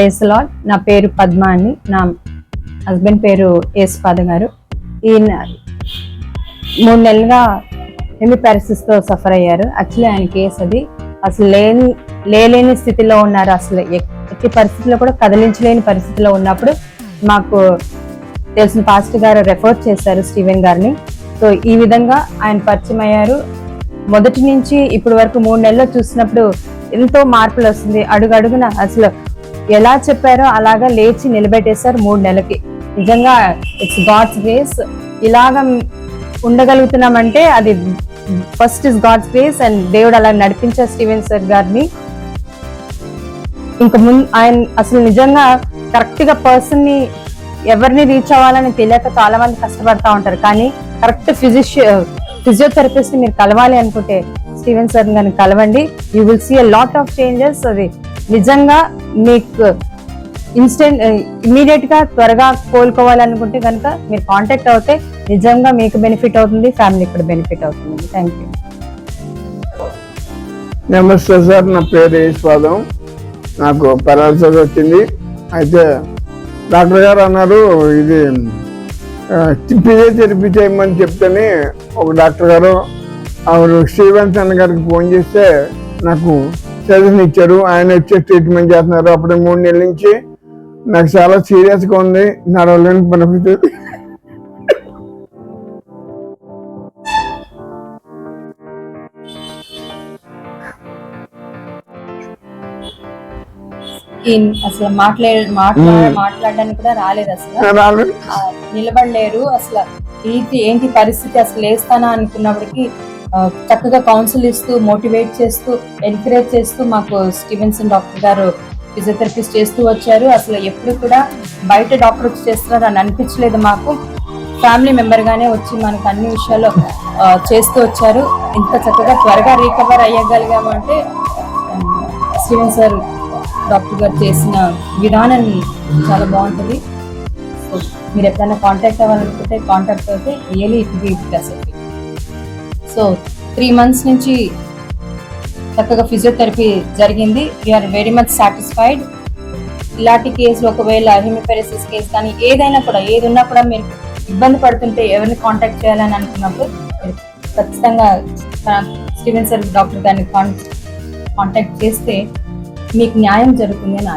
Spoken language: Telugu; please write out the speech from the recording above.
ప్రేస్ లాడ్ నా పేరు పద్మ అని నా హస్బెండ్ పేరు యేసుపాద గారు. ఈయన మూడు నెలలుగా హెమిపారసిస్తో సఫర్ అయ్యారు. యాక్చువల్లీ ఆయన కేసు అది. అసలు లేని లేలేని స్థితిలో ఉన్నారు అసలు. ఎట్టి పరిస్థితిలో కూడా కదిలించలేని పరిస్థితిలో ఉన్నప్పుడు మాకు తెలిసిన పాస్టర్ గారు రెఫర్ చేశారు స్టీవెన్ గారిని. సో ఈ విధంగా ఆయన పరిచయం అయ్యారు. మొదటి నుంచి ఇప్పటి వరకు మూడు నెలల్లో చూసినప్పుడు ఎంతో మార్పులు వస్తుంది. అడుగు అడుగున అసలు ఎలా చెప్పారో అలాగా లేచి నిలబెట్టేశారు మూడు నెలలకి. నిజంగా ఇట్స్ గాడ్స్ గ్రేస్ ఇలాగ ఉండగలుగుతున్నామంటే అది first is God's grace and దేవుడు అలా నడిపించారు స్టీవెన్ సార్ గారిని. ఇంకా ముందు ఆయన అసలు నిజంగా కరెక్ట్గా పర్సన్ని ఎవరిని రీచ్ అవ్వాలని తెలియక చాలా మంది కష్టపడతా ఉంటారు. కానీ కరెక్ట్ ఫిజిషియ ఫిజియోథెరపిస్ట్ మీరు కలవాలి అనుకుంటే స్టీవెన్ సార్ గారిని కలవండి. You will see a lot of changes అది నిజంగా మీకు ఇన్స్టెంట్ ఇమీడియట్ eh, గా త్వరగా కోలుకోవాలనుకుంటే కనుక మీరు కాంటాక్ట్ అవుతే నిజంగా మీకు బెనిఫిట్ అవుతుంది ఫ్యామిలీకి కూడా బెనిఫిట్ అవుతుంది. థ్యాంక్ యూ నమస్తే సార్ నా పేరు ఈశ్వాదం నాకు పెరాలసిస్ వచ్చింది. అయితే డాక్టర్ గారు అన్నారు ఇది ఫిజియోథెరపీ చేయమని చెప్తేనే ఒక డాక్టర్ గారు ఆవిడ అన్న గారికి ఫోన్ చేస్తే నాకు సజెషన్ ఇచ్చారు. ఆయన వచ్చి ట్రీట్మెంట్ చేస్తున్నారు. అప్పుడు మూడు నెలల నుంచి నాకు చాలా సీరియస్గా ఉంది. నడవలేని పరిస్థితి అసలు మాట్లాడే మాట్లా మాట్లాడడానికి కూడా రాలేదు అసలు. నిలబడలేరు. అసలు ఏంటి ఏంటి పరిస్థితి? అసలు లేస్తానా అనుకున్నప్పటికీ చక్కగా కౌన్సిల్ ఇస్తూ మోటివేట్ చేస్తూ ఎంకరేజ్ చేస్తూ మాకు స్టీవెన్సన్ డాక్టర్ గారు ఫిజియోథెరపిస్ట్ చేస్తూ వచ్చారు. అసలు ఎప్పుడు కూడా బయట డాక్టర్ వచ్చి చేస్తున్నారు అని అనిపించలేదు మాకు. ఫ్యామిలీ మెంబర్ గానే వచ్చి మనకు అన్ని విషయాల్లో చేస్తూ వచ్చారు. ఇంత చక్కగా త్వరగా రీకవర్ అయ్యగలిగాము అంటే స్టీవెన్ సార్ డాక్టర్ గారు చేసిన విధానం చాలా బాగుంటుంది. మీరు ఎప్పుడైనా కాంటాక్ట్ అవ్వాలనుకుంటే కాంటాక్ట్ అయితే రియలీ ఇట్ బి అసలు సో త్రీ మంత్స్ నుంచి చక్కగా ఫిజియోథెరపీ జరిగింది. వీఆర్ వెరీ మచ్ సాటిస్ఫైడ్ ఇలాంటి కేసులు ఒకవేళ హిమిపెరసిస్ కేసు కానీ ఏదైనా కూడా ఏది ఉన్నా కూడా మీరు ఇబ్బంది పడుతుంటే ఎవరిని కాంటాక్ట్ చేయాలని అనుకున్నప్పుడు ఖచ్చితంగా స్టీవెన్ సార్ డాక్టర్ గారిని కాంటాక్ట్ చేస్తే మీకు న్యాయం జరుగుతుంది అని